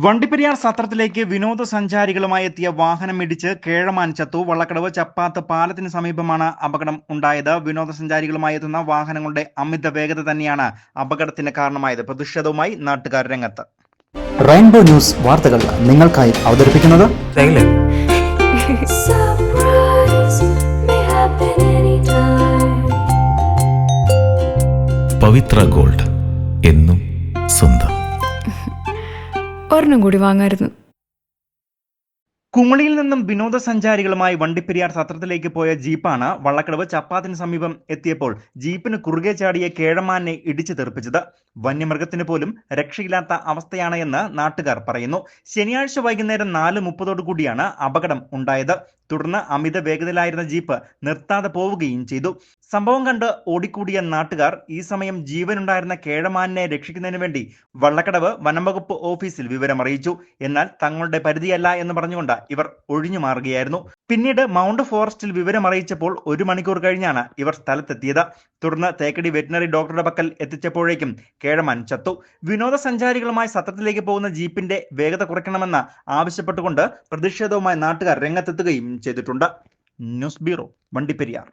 വണ്ടിപ്പെരിയാർ സത്രത്തിലേക്ക് വിനോദസഞ്ചാരികളുമായി എത്തിയ വാഹനം ഇടിച്ച് കേഴമാൻ ചത്തു. വള്ളക്കടവ് ചപ്പാത്ത് പാലത്തിന് സമീപമാണ് അപകടം ഉണ്ടായത്. വിനോദസഞ്ചാരികളുമായി എത്തുന്ന വാഹനങ്ങളുടെ അമിത വേഗത തന്നെയാണ് അപകടത്തിന് കാരണമായത്. പ്രതിഷേധവുമായി നാട്ടുകാർ രംഗത്ത്. റെയിൻബോ ന്യൂസ് വാർത്തകൾ നിങ്ങൾക്കായി അവതരിപ്പിക്കുന്നത്. പവിത്ര ഗോൾഡ് എന്നും സ്വന്തം. ഒരെണ്ണം കൂടി വാങ്ങായിരുന്നു. കുമളിയിൽ നിന്നും വിനോദസഞ്ചാരികളുമായി വണ്ടിപ്പെരിയാർ സത്രത്തിലേക്ക് പോയ ജീപ്പാണ് വള്ളക്കടവ് ചപ്പാത്തിന് സമീപം എത്തിയപ്പോൾ ജീപ്പിന് കുറുകെ ചാടിയ കേഴമാനെ ഇടിച്ചു തെറിപ്പിച്ചത്. വന്യമൃഗത്തിന് പോലും രക്ഷയില്ലാത്ത അവസ്ഥയാണ് എന്ന് നാട്ടുകാർ പറയുന്നു. ശനിയാഴ്ച വൈകുന്നേരം നാല് മുപ്പതോടു കൂടിയാണ് അപകടം ഉണ്ടായത്. തുടർന്ന് അമിത വേഗതയിലായിരുന്ന ജീപ്പ് നിർത്താതെ പോവുകയും ചെയ്തു. സംഭവം കണ്ട് ഓടിക്കൂടിയ നാട്ടുകാർ ഈ സമയം ജീവനുണ്ടായിരുന്ന കേഴമാനെ രക്ഷിക്കുന്നതിന് വേണ്ടി വള്ളക്കടവ് വനംവകുപ്പ് ഓഫീസിൽ വിവരമറിയിച്ചു എന്നാൽ തങ്ങളുടെ പരിധിയല്ല എന്ന് പറഞ്ഞുകൊണ്ട് ഇവർ ഒഴിഞ്ഞു മാറുകയായിരുന്നു. പിന്നീട് മൗണ്ട് ഫോറസ്റ്റിൽ വിവരമറിയിച്ചപ്പോൾ ഒരു മണിക്കൂർ കഴിഞ്ഞാണ് ഇവർ സ്ഥലത്തെത്തിയത്. തുടർന്ന് തേക്കടി വെറ്റിനറി ഡോക്ടറുടെ പക്കൽ എത്തിച്ചപ്പോഴേക്കും കേഴമാൻ ചത്തു. വിനോദസഞ്ചാരികളുമായി സത്രത്തിലേക്ക് പോകുന്ന ജീപ്പിന്റെ വേഗത കുറയ്ക്കണമെന്ന് ആവശ്യപ്പെട്ടുകൊണ്ട് പ്രതിഷേധവുമായി നാട്ടുകാർ രംഗത്തെത്തുകയും ചെയ്തിട്ടുണ്ട്. News bureau Vandiperiyar.